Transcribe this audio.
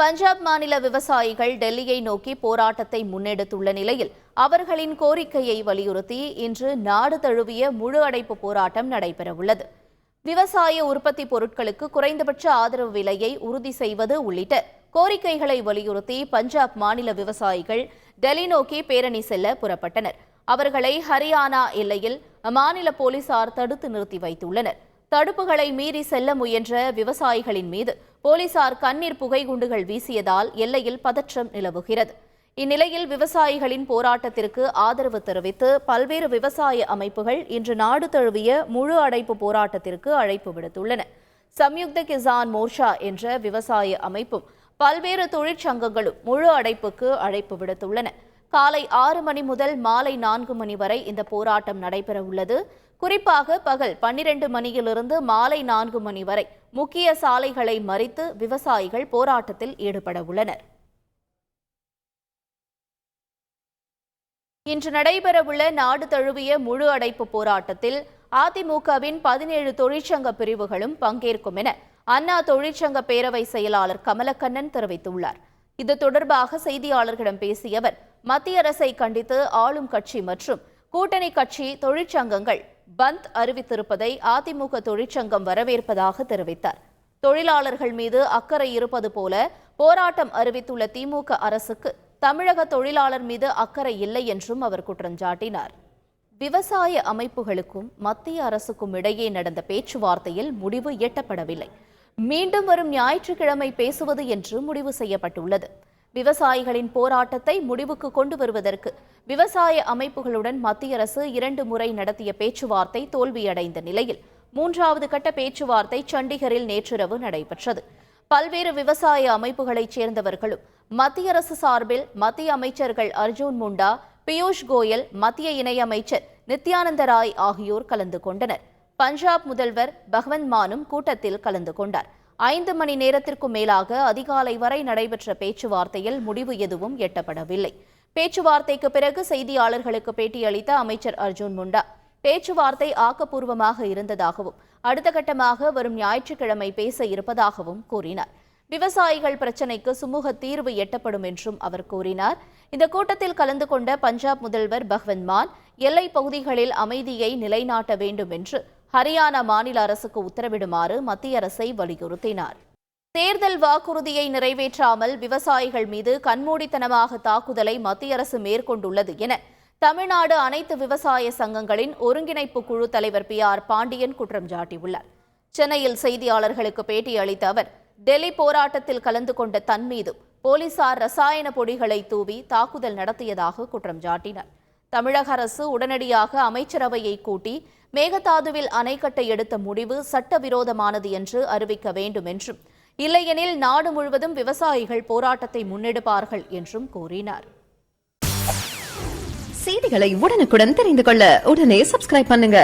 பஞ்சாப் மாநில விவசாயிகள் டெல்லியை நோக்கி போராட்டத்தை முன்னெடுத்துள்ள நிலையில் அவர்களின் கோரிக்கையை வலியுறுத்தி இன்று நாடு தழுவிய முழு அடைப்பு போராட்டம் நடைபெறவுள்ளது. விவசாய உற்பத்தி பொருட்களுக்கு குறைந்தபட்ச ஆதரவு விலையை உறுதி செய்வது உள்ளிட்ட கோரிக்கைகளை வலியுறுத்தி பஞ்சாப் மாநில விவசாயிகள் டெல்லி நோக்கி பேரணி செல்ல புறப்பட்டனர். அவர்களை ஹரியானா எல்லையில் அம்மாநில போலீசார் தடுத்து நிறுத்தி வைத்துள்ளனர். தடுப்புகளை மீறி செல்ல முயன்ற விவசாயிகளின் மீது போலீசார் கண்ணீர் புகை குண்டுகள் வீசியதால் எல்லையில் பதற்றம் நிலவுகிறது. இந்நிலையில் விவசாயிகளின் போராட்டத்திற்கு ஆதரவு தெரிவித்து பல்வேறு விவசாய அமைப்புகள் இன்று நாடு தழுவிய முழு அடைப்பு போராட்டத்திற்கு அழைப்பு விடுத்துள்ளன. சம்யுக்த கிசான் மோர்ஷா என்ற விவசாய அமைப்பும் பல்வேறு தொழிற்சங்கங்களும் முழு அடைப்புக்கு அழைப்பு விடுத்துள்ளன. காலை ஆறு மணி முதல் மாலை நான்கு மணி வரை இந்த போராட்டம் நடைபெற உள்ளது குறிப்பாக பகல் பன்னிரண்டு மணியிலிருந்து மாலை நான்கு மணி வரை முக்கிய சாலைகளை மறித்து விவசாயிகள் போராட்டத்தில் ஈடுபட உள்ளனர். இன்று நடைபெறவுள்ள நாடு தழுவிய முழு அடைப்பு போராட்டத்தில் அதிமுகவின் பதினேழு தொழிற்சங்க பிரிவுகளும் பங்கேற்கும் என அண்ணா தொழிற்சங்க பேரவை செயலாளர் கமலக்கண்ணன் தெரிவித்துள்ளார். இது தொடர்பாக செய்தியாளர்களிடம் பேசிய அவர் மத்திய அரசை கண்டித்து ஆளும் கட்சி மற்றும் கூட்டணி கட்சி தொழிற்சங்கங்கள் பந்த் அறிவித்திருப்பதை அதிமுக தொழிற்சங்கம் வரவேற்பதாக தெரிவித்தார். தொழிலாளர்கள் மீது அக்கறை இருப்பது போல போராட்டம் அறிவித்துள்ள திமுக அரசுக்கு தமிழக தொழிலாளர் மீது அக்கறை இல்லை என்றும் அவர் குற்றஞ்சாட்டினார் விவசாய அமைப்புகளுக்கும் மத்திய அரசுக்கும் இடையே நடந்த பேச்சுவார்த்தையில் முடிவு எட்டப்படவில்லை. மீண்டும் வரும் ஞாயிற்றுக்கிழமை பேசுவது என்று முடிவு செய்யப்பட்டுள்ளது. விவசாயிகளின் போராட்டத்தை முடிவுக்கு கொண்டு வருவதற்கு விவசாய அமைப்புகளுடன் மத்திய அரசு இரண்டு முறை நடத்திய பேச்சுவார்த்தை தோல்வியடைந்த நிலையில் மூன்றாவது கட்ட பேச்சுவார்த்தை சண்டிகரில் நேற்றிரவு நடைபெற்றது. பல்வேறு விவசாய அமைப்புகளைச் சேர்ந்தவர்களும் மத்திய அரசு சார்பில் மத்திய அமைச்சர்கள் அர்ஜுன் முண்டா பியூஷ் கோயல் மத்திய இணையமைச்சர் நித்யானந்த ராய் ஆகியோர் கலந்து கொண்டனர். பஞ்சாப் முதல்வர் பகவந்த் மானும் கூட்டத்தில் கலந்து கொண்டார். ஐந்து மணி நேரத்திற்கும் மேலாக அதிகாலை வரை நடைபெற்ற பேச்சுவார்த்தையில் முடிவு எதுவும் எட்டப்படவில்லை. பேச்சுவார்த்தைக்கு பிறகு செய்தியாளர்களுக்கு பேட்டியளித்த அமைச்சர் அர்ஜுன் முண்டா பேச்சுவார்த்தை ஆக்கப்பூர்வமாக இருந்ததாகவும் அடுத்த கட்டமாக வரும் ஞாயிற்றுக்கிழமை பேச இருப்பதாகவும் கூறினார். விவசாயிகள் பிரச்சினைக்கு சுமூக தீர்வு எட்டப்படும் என்றும் அவர் கூறினார். இந்த கூட்டத்தில் கலந்து கொண்ட பஞ்சாப் முதல்வர் பகவந்த் மான் எல்லை பகுதிகளில் அமைதியை நிலைநாட்ட வேண்டும் என்று ஹரியானா மாநில அரசுக்கு உத்தரவிடுமாறு மத்திய அரசை வலியுறுத்தினார். தேர்தல் வாக்குறுதியை நிறைவேற்றாமல் விவசாயிகள் மீது கண்மூடித்தனமாக தாக்குதலை மத்திய அரசு மேற்கொண்டுள்ளது என தமிழ்நாடு அனைத்து விவசாய சங்கங்களின் ஒருங்கிணைப்பு குழு தலைவர் பி. ஆர். பாண்டியன் குற்றம் சாட்டியுள்ளார். சென்னையில் செய்தியாளர்களுக்கு பேட்டியளித்த அவர் டெல்லி போராட்டத்தில் கலந்து கொண்ட தன் மீதும் போலீசார் ரசாயன பொடிகளை தூவி தாக்குதல் நடத்தியதாக குற்றம் சாட்டினார். தமிழக அரசு உடனடியாக அமைச்சரவையை கூட்டி மேகதாதுவில் அணை கட்ட எடுத்த முடிவு சட்டவிரோதமானது என்று அறிவிக்க வேண்டும் என்றும் இல்லையெனில் நாடு முழுவதும் விவசாயிகள் போராட்டத்தை முன்னெடுப்பார்கள் என்றும் கூறினார். செய்திகளை உடனுக்குடன் தெரிந்து கொள்ள உடனே சப்ஸ்கிரைப் பண்ணுங்க.